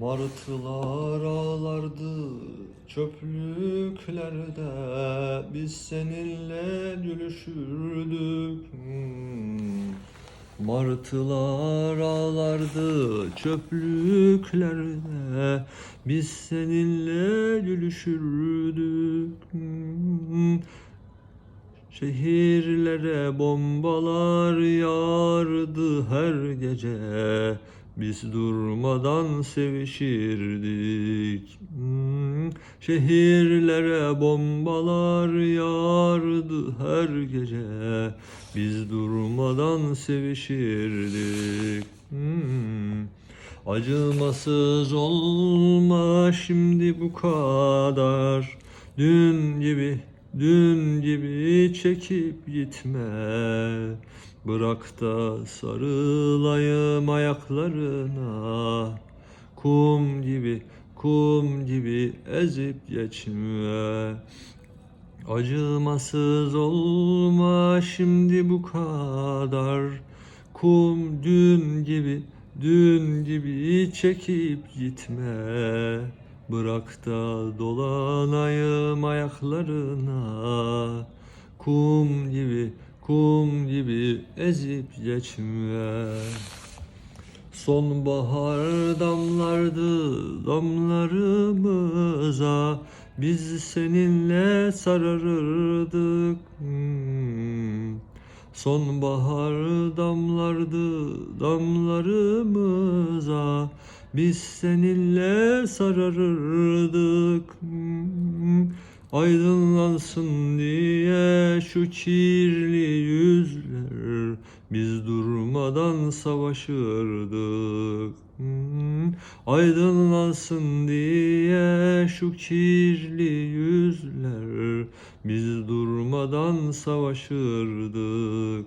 Martılar ağlardı çöplüklerde Biz seninle gülüşürdük Hmm. Martılar ağlardı çöplüklerde Biz seninle gülüşürdük Hmm. Şehirlere bombalar yağardı her gece Biz durmadan sevişirdik Hmm. Şehirlere bombalar yağardı her gece Biz durmadan sevişirdik Hmm. Acımasız olma şimdi bu kadar Dün gibi, dün gibi çekip gitme. Bırak da sarılayım ayaklarına. Kum gibi, kum gibi ezip geçme. Acımasız olma şimdi bu kadar. Kum dün gibi, dün gibi çekip gitme Bırak da dolanayım ayaklarına. Kum gibi, kum gibi ezip geçme. Sonbahar damlardı damlarımıza. Biz seninle sararırdık. Hmm. Sonbahar damlardı damlarımıza Biz seninle sararırdık. Aydınlansın diye şu kirli yüzler Biz durmadan savaşırdık. Aydınlansın diye şu kirli yüzler Biz durmadan savaşırdık.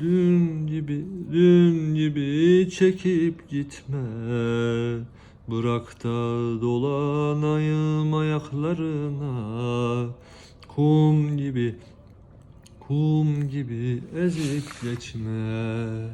Dün gibi, dün gibi çekip gitme. Bırak da dolanayım ayaklarına. Kum gibi, kum gibi ezip geçme